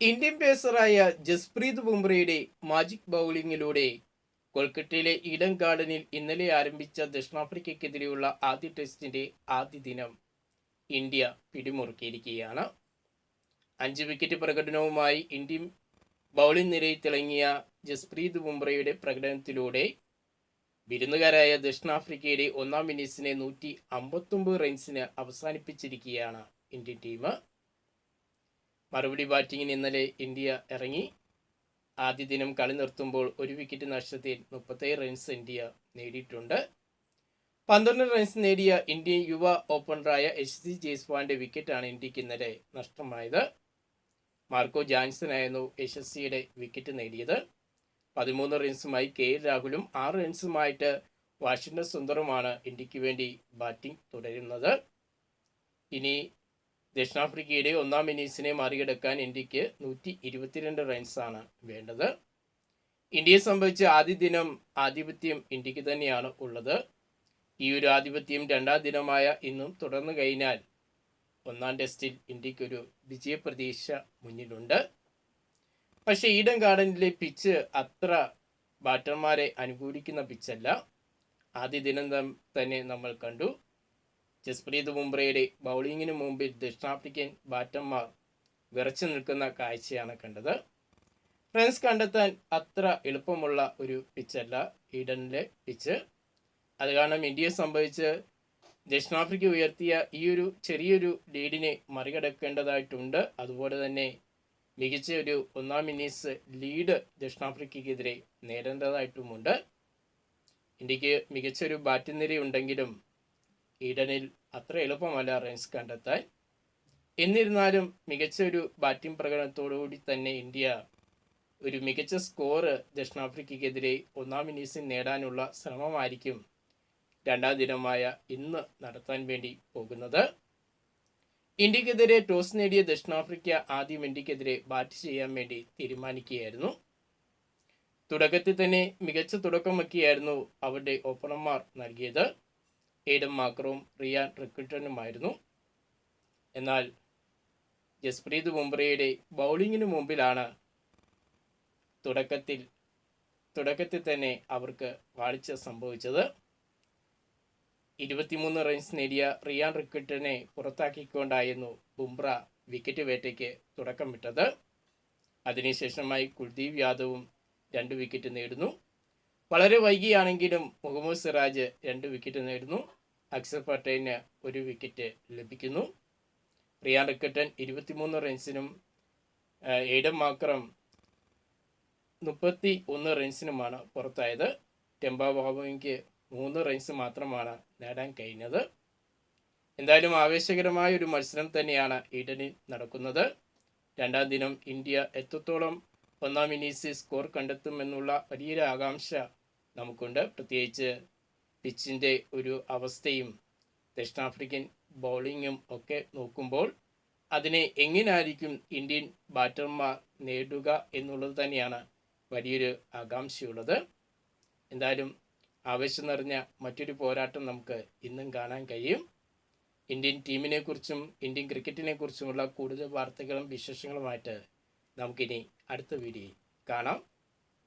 Indian പേസറായ ജസ്പ്രീത് ബുംറയുടെ magic ബൗളിംഗിലൂടെ കൊൽക്കത്തയിലെ ഈഡൻ ഗാർഡനിൽ ഇന്നലെ ആരംഭിച്ച ദക്ഷിണാഫ്രിക്കയ്ക്കെതിരെയുള്ള ആദ്യ ടെസ്റ്റിന്റെ ആദ്യ ദിനം ഇന്ത്യ പിടിമുറുക്കിയിരിക്കുകയാണ്. അഞ്ച് വിക്കറ്റ് പ്രകടനവുമായി ഇന്ത്യൻ ബൗളിംഗ് നിരയിൽ തിളങ്ങിയ ജസ്പ്രീത് ബുംറയുടെ പ്രകടനത്തിലൂടെ വിരുന്നുകാരായ ദക്ഷിണാഫ്രിക്കയുടെ ഒന്നാം ഇന്നിംഗ്സിനെ നൂറ്റി അമ്പത്തൊമ്പത് റൺസിന് അവസാനിപ്പിച്ചിരിക്കുകയാണ് ഇന്ത്യൻ ടീം. മറുപടി ബാറ്റിങ്ങിന് ഇന്നലെ ഇന്ത്യ ഇറങ്ങി. ആദ്യ ദിനം കളി നിർത്തുമ്പോൾ ഒരു വിക്കറ്റ് നഷ്ടത്തിൽ മുപ്പത്തേഴ് റൺസ് ഇന്ത്യ നേടിയിട്ടുണ്ട്. പന്ത്രണ്ട് റൺസ് നേടിയ ഇന്ത്യൻ യുവ ഓപ്പണറായ എച്ച് സി ജയ്സ്വാന്റെ വിക്കറ്റാണ് ഇന്ത്യയ്ക്ക് ഇന്നലെ നഷ്ടമായത്. മാർക്കോ ജാൻസൺ ആയിരുന്നു എച്ച് എസ് സിയുടെ വിക്കറ്റ് നേടിയത്. പതിമൂന്ന് റൺസുമായി കെ എൽ രാഹുലും ആറ് റൺസുമായിട്ട് വാഷിംഗ്ടൺ സുന്ദറുമാണ് ഇന്ത്യയ്ക്ക് വേണ്ടി ബാറ്റിംഗ് തുടരുന്നത്. ഇനി ദക്ഷിണാഫ്രിക്കയുടെ ഒന്നാം ഇന്നിങ്സിനെ മറികടക്കാൻ ഇന്ത്യയ്ക്ക് നൂറ്റി ഇരുപത്തിരണ്ട് റൺസാണ് വേണ്ടത്. ഇന്ത്യയെ സംബന്ധിച്ച് ആദ്യ ദിനം ആധിപത്യം ഇന്ത്യയ്ക്ക് തന്നെയാണ് ഉള്ളത്. ഈ ഒരു ആധിപത്യം രണ്ടാം ദിനമായ ഇന്നും തുടർന്നു കഴിഞ്ഞാൽ ഒന്നാം ടെസ്റ്റിൽ ഇന്ത്യക്കൊരു വിജയപ്രതീക്ഷ മുന്നിലുണ്ട്. പക്ഷേ ഈഡൻ ഗാർഡനിലെ പിച്ച് അത്ര ബാറ്റർമാരെ അനുകൂലിക്കുന്ന പിച്ചല്ല. ആദ്യ ദിനം തന്നെ നമ്മൾ കണ്ടു. ജസ്പ്രീത് ബുംറയുടെ ബൗളിങ്ങിന് മുമ്പിൽ ദക്ഷിണാഫ്രിക്കൻ ബാറ്റർമാർ വിറച്ചു നിൽക്കുന്ന കാഴ്ചയാണ് കണ്ടത്. റൺസ് കണ്ടെത്താൻ അത്ര എളുപ്പമുള്ള ഒരു പിച്ചല്ല ഈഡനിലെ പിച്ച് അത് കാരണം ഇന്ത്യയെ സംബന്ധിച്ച് ദക്ഷിണാഫ്രിക്ക ഉയർത്തിയ ഈ ഒരു ചെറിയൊരു ലീഡിനെ മറികടക്കേണ്ടതായിട്ടുണ്ട്. അതുപോലെ തന്നെ മികച്ച ഒരു ഒന്നാം ഇന്നിങ്സ് ലീഡ് ദക്ഷിണാഫ്രിക്കയ്ക്കെതിരെ നേടേണ്ടതായിട്ടുമുണ്ട്. ഇന്ത്യയ്ക്ക് മികച്ചൊരു ബാറ്റിംഗ് നിരയുണ്ടെങ്കിലും ഈഡനിൽ അത്ര എളുപ്പമല്ല റൺസ് കണ്ടെത്താൻ. എന്നിരുന്നാലും മികച്ച ഒരു ബാറ്റിംഗ് പ്രകടനത്തോടുകൂടി തന്നെ ഇന്ത്യ ഒരു മികച്ച സ്കോറ് ദക്ഷിണാഫ്രിക്കയ്ക്കെതിരെ ഒന്നാം ഇന്നിങ്സിൽ നേടാനുള്ള ശ്രമമായിരിക്കും രണ്ടാം ദിനമായ ഇന്ന് നടത്താൻ വേണ്ടി പോകുന്നത്. ഇന്ത്യക്കെതിരെ ടോസ് നേടിയ ദക്ഷിണാഫ്രിക്ക ആദ്യം ഇന്ത്യക്കെതിരെ ബാറ്റ് ചെയ്യാൻ വേണ്ടി തീരുമാനിക്കുകയായിരുന്നു. തുടക്കത്തിൽ തന്നെ മികച്ച തുടക്കമൊക്കെയായിരുന്നു അവരുടെ ഓപ്പണർമാർ നൽകിയത്. എയ്ഡൻ മാക്രവും റിയാൻ റിക്കിൾട്ടനുമായിരുന്നു എന്നാൽ ജസ്പ്രീത് ബുംറയുടെ ബൗളിങ്ങിന് മുമ്പിലാണ് തുടക്കത്തിൽ തുടക്കത്തിൽ തന്നെ അവർക്ക് വാഴ്ച സംഭവിച്ചത്. ഇരുപത്തിമൂന്ന് റൺസ് നേടിയ റിയാൻ റിക്കിൾട്ടനെ പുറത്താക്കിക്കൊണ്ടായിരുന്നു ബുംറ വിക്കറ്റ് വേട്ടയ്ക്ക് തുടക്കം വിട്ടത് അതിനുശേഷമായി കുൽദീപ് യാദവും രണ്ട് വിക്കറ്റ് നേടുന്നു. വളരെ വൈകിയാണെങ്കിലും മുഹമ്മദ് സിറാജ് രണ്ട് വിക്കറ്റ് നേടുന്നു. അക്സർ പട്ടേലിന് ഒരു വിക്കറ്റ് ലഭിക്കുന്നു. റിയാൻ റിക്കറ്റൻ ഇരുപത്തിമൂന്ന് റൺസിനും എയ്ഡൻ മാക്രം മുപ്പത്തി ഒന്ന് റൺസിനുമാണ് പുറത്തായത്. ടെമ്പ ബാബുവിക്ക് മൂന്ന് റൺസ് മാത്രമാണ് നേടാൻ കഴിഞ്ഞത്. എന്തായാലും ആവേശകരമായ ഒരു മത്സരം തന്നെയാണ് ഈഡനിൽ നടക്കുന്നത്. രണ്ടാം ദിനം ഇന്ത്യ എത്രത്തോളം ഒന്നാം ഇന്നിങ്സ് സ്കോർ കണ്ടെത്തുമെന്നുള്ള വലിയൊരു ആകാംക്ഷ നമുക്കുണ്ട്. പ്രത്യേകിച്ച് പിച്ചിന്റെ ഒരു അവസ്ഥയും ദക്ഷിണാഫ്രിക്കൻ ബൗളിങ്ങും ഒക്കെ നോക്കുമ്പോൾ അതിനെ എങ്ങനായിരിക്കും ഇന്ത്യൻ ബാറ്റർമാർ നേടുക എന്നുള്ളത് തന്നെയാണ് വലിയൊരു ആകാംക്ഷയുള്ളത്. എന്തായാലും ആവേശം നിറഞ്ഞ മറ്റൊരു പോരാട്ടം നമുക്ക് ഇന്നും കാണാൻ കഴിയും. ഇന്ത്യൻ ടീമിനെക്കുറിച്ചും ഇന്ത്യൻ ക്രിക്കറ്റിനെക്കുറിച്ചുമുള്ള കൂടുതൽ വാർത്തകളും വിശേഷങ്ങളുമായിട്ട് നമുക്കിനി അടുത്ത വീഡിയോയിൽ കാണാം.